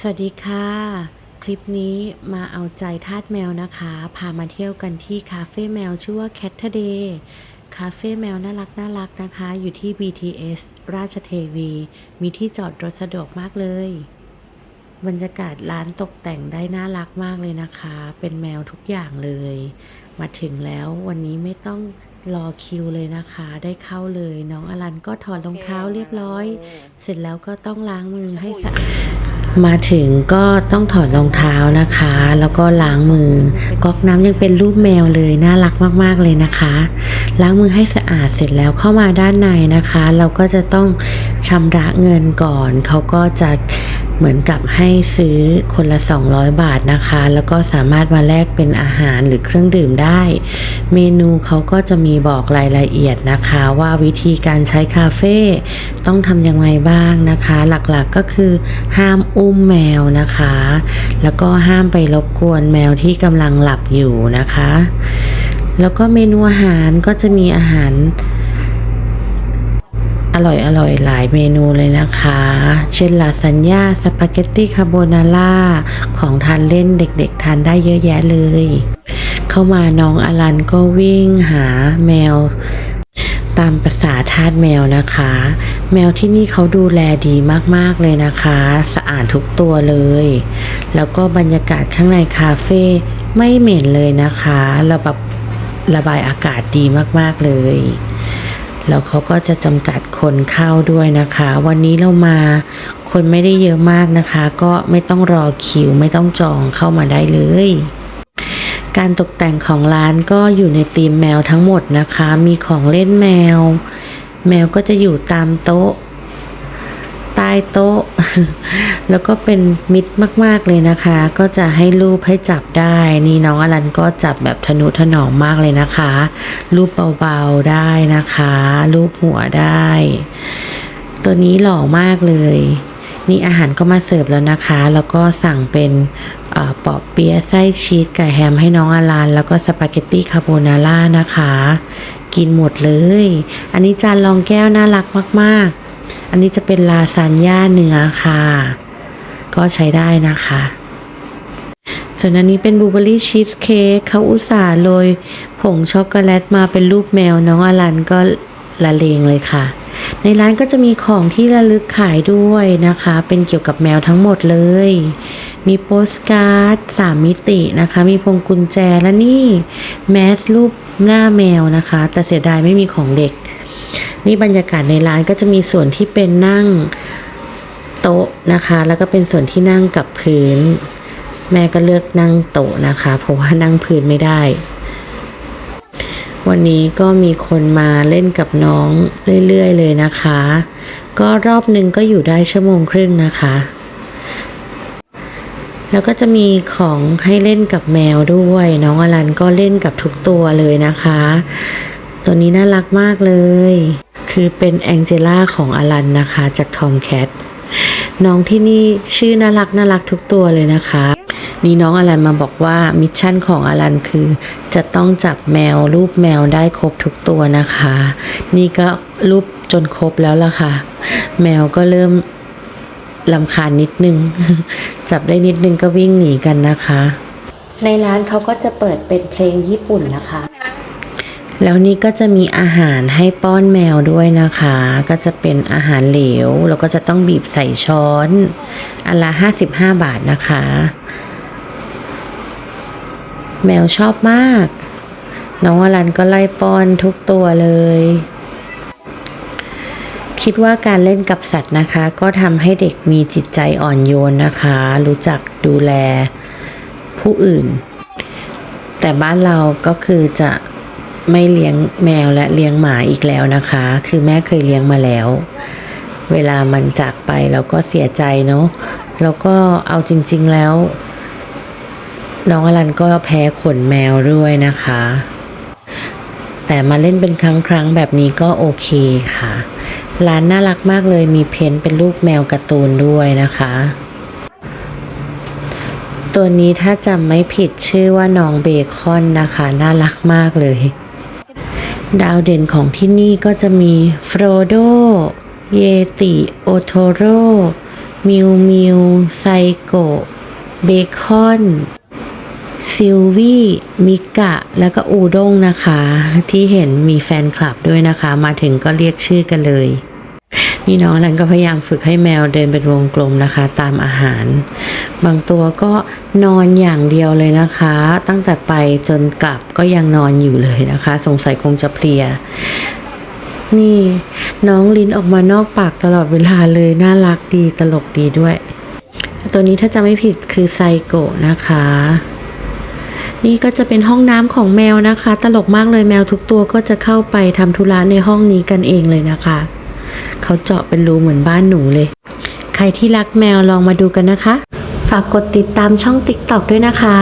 สวัสดีค่ะ คลิปนี้มาเอาใจทาสแมวนะคะ พามาเที่ยวกันที่คาเฟ่แมวชื่อว่า Cat Day คาเฟ่แมวน่ารักน่ารักนะคะ อยู่ที่ BTS ราชเทวี มีที่จอดรถสะดวกมากเลย บรรยากาศร้านตกแต่งได้น่ารักมากเลยนะคะ เป็นแมวทุกอย่างเลย มาถึงแล้ววันนี้ไม่ต้องรอคิวเลยนะคะ ได้เข้าเลย น้องอลันก็ถอดรองเท้าเรียบร้อย เสร็จแล้วก็ต้องล้างมือให้สะอาด มาถึงก็ต้องถอดรองเท้านะคะ แล้วก็ล้างมือก๊อกน้ำยังเป็นรูปแมวเลยน่ารักมากๆเลยนะคะ ล้างมือให้สะอาดเสร็จแล้วเข้ามาด้านในนะคะ เราก็จะต้องชำระเงินก่อน เขาก็จะ เหมือนกับให้ซื้อคนละ 200 บาทนะคะ แล้วก็สามารถมาแลกเป็นอาหารหรือเครื่องดื่มได้ เมนูเขาก็จะมีบอกรายละเอียดนะคะ ว่าวิธีการใช้คาเฟ่ต้องทำยังไงบ้างนะคะ หลักๆก็คือห้ามอุ้มแมวนะคะ แล้วก็ห้ามไปรบกวนแมวที่กำลังหลับอยู่นะคะ แล้วก็เมนูอาหารก็จะมีอาหาร อร่อยอร่อยหลายเมนูเลยนะคะ เช่นลาซานญ่าสปาเกตตี้คาโบนาร่าของทานเล่นเด็กๆ ทานได้เยอะแยะเลย เข้ามาน้องอลันก็วิ่งหาแมวตามภาษาทาสแมวนะคะ แมวที่นี่เขาดูแลดีมากๆเลยนะคะ สะอาดทุกตัวเลย แล้วก็บรรยากาศข้างในคาเฟ่ไม่เหม็นเลยนะคะ ระบบระบายอากาศดีมากๆเลย แล้วเขาก็จะจำกัดคนเข้าด้วยนะคะ วันนี้เรามาคนไม่ได้เยอะมากนะคะ ก็ไม่ต้องรอคิวไม่ต้องจองเข้ามาได้เลยการตกแต่งของร้านก็อยู่ในธีมแมวทั้งหมดนะคะ มีของเล่นแมว แมวก็จะอยู่ตามโต๊ะ ต้โต๊ะ แล้วก็เป็นมิตรมากๆเลยนะคะ ก็จะให้รูปให้จับได้นี่น้องอลันก็จับแบบทนุถนอมมากเลยนะคะ รูปเบาๆได้นะคะ รูปหัวได้ ตัวนี้หล่อมากเลยนี่อาหารก็มาเสิร์ฟแล้วนะคะ แล้วก็สั่งเป็นเออปอเปี๊ยะไส้ชีสไกับแฮมให้น้องอลันแล้วก็สปาเกตตี้คาโบนาร่านะคะ กินหมดเลย อันนี้จานรองแก้วน่ารักมาก ๆ อันนี้จะเป็นลาซานญ่าเนื้อค่ะ ก็ใช้ได้นะคะ ส่วนอันนี้เป็นบลูเบอร์รี่ชีสเค้กเขาอุตส่าห์โรยผงช็อกโกแลตมาเป็นรูปแมวน้องอลันก็ละเลงเลยค่ะ ในร้านก็จะมีของที่ระลึกขายด้วยนะคะ เป็นเกี่ยวกับแมวทั้งหมดเลย มีโปสการ์ดสามมิตินะคะ มีพวงกุญแจและนี่ แมสรูปหน้าแมวนะคะ แต่เสียดายไม่มีของเด็ก นี่บรรยากาศในร้านก็จะมีส่วนที่เป็นนั่งโต๊ะนะคะ แล้วก็เป็นส่วนที่นั่งกับพื้น แม่ก็เลือกนั่งโต๊ะนะคะ เพราะว่านั่งพื้นไม่ได้ วันนี้ก็มีคนมาเล่นกับน้องเรื่อยๆเลยนะคะ ก็รอบหนึ่งก็อยู่ได้ชั่วโมงครึ่งนะคะ แล้วก็จะมีของให้เล่นกับแมวด้วย น้องอลันก็เล่นกับทุกตัวเลยนะคะ ตัวนี้น่ารักมากเลย คือเป็นแองเจล่าของอลันนะคะจากทอมแคทน้องที่นี่ชื่อน่ารักน่ารักทุกตัวเลยนะคะ นี่น้องอลันมาบอกว่ามิชชั่นของอลันคือ จะต้องจับแมวรูปแมวได้ครบทุกตัวนะคะ นี่ก็รูปจนครบแล้วล่ะค่ะ แมวก็เริ่มลำคาญนิดนึง จับได้นิดนึงก็วิ่งหนีกันนะคะ ในร้านเขาก็จะเปิดเป็นเพลงญี่ปุ่นนะคะ แล้วนี่ก็จะมีอาหารให้ป้อนแมวด้วยนะคะ ก็จะเป็นอาหารเหลว แล้วก็จะต้องบีบใส่ช้อนอันละ55 บาทนะคะ แมวชอบมาก น้องอลันก็ไล่ป้อนทุกตัวเลย คิดว่าการเล่นกับสัตว์นะคะ ก็ทำให้เด็กมีจิตใจอ่อนโยนนะคะ รู้จักดูแลผู้อื่น แต่บ้านเราก็คือจะ ไม่เลี้ยงแมวและเลี้ยงหมาอีกแล้วนะคะ คือแม่เคยเลี้ยงมาแล้ว เวลามันจากไปเราก็เสียใจเนาะแล้วก็เอาจริง ๆแล้ว น้องอลันก็แพ้ขนแมวด้วยนะคะ แต่มาเล่นเป็นครั้งๆแบบนี้ก็โอเคค่ะ ร้านน่ารักมากเลยมีเพ้นท์เป็นรูปแมวการ์ตูนด้วยนะคะตัวนี้ถ้าจำไม่ผิดชื่อว่าน้องเบคอนนะคะ น่ารักมากเลย ดาวเด่นของที่นี่ก็จะมีโฟรโด เยติ โอโทโร มิวมิว ไซโกะ เบคอน ซิลวี่ มิกะ แล้วก็อูด้งนะคะ ที่เห็นมีแฟนคลับด้วยนะคะ มาถึงก็เรียกชื่อกันเลย นี่น้องลันก็พยายามฝึกให้แมวเดินเป็นวงกลมนะคะ ตามอาหาร บางตัวก็นอนอย่างเดียวเลยนะคะ ตั้งแต่ไปจนกลับก็ยังนอนอยู่เลยนะคะ สงสัยคงจะเพลีย นี่น้องลิ้นออกมานอกปากตลอดเวลาเลย น่ารักดีตลกดีด้วย ตัวนี้ถ้าจะไม่ผิดคือไซโกะนะคะนี่ก็จะเป็นห้องน้ำของแมวนะคะ ตลกมากเลยแมวทุกตัวก็จะเข้าไปทำธุระในห้องนี้กันเองเลยนะคะ เขาเจาะเป็นรูเหมือนบ้านหนูเลย ใครที่รักแมวลองมาดูกันนะคะ ฝากกดติดตามช่อง TikTok ด้วยนะคะ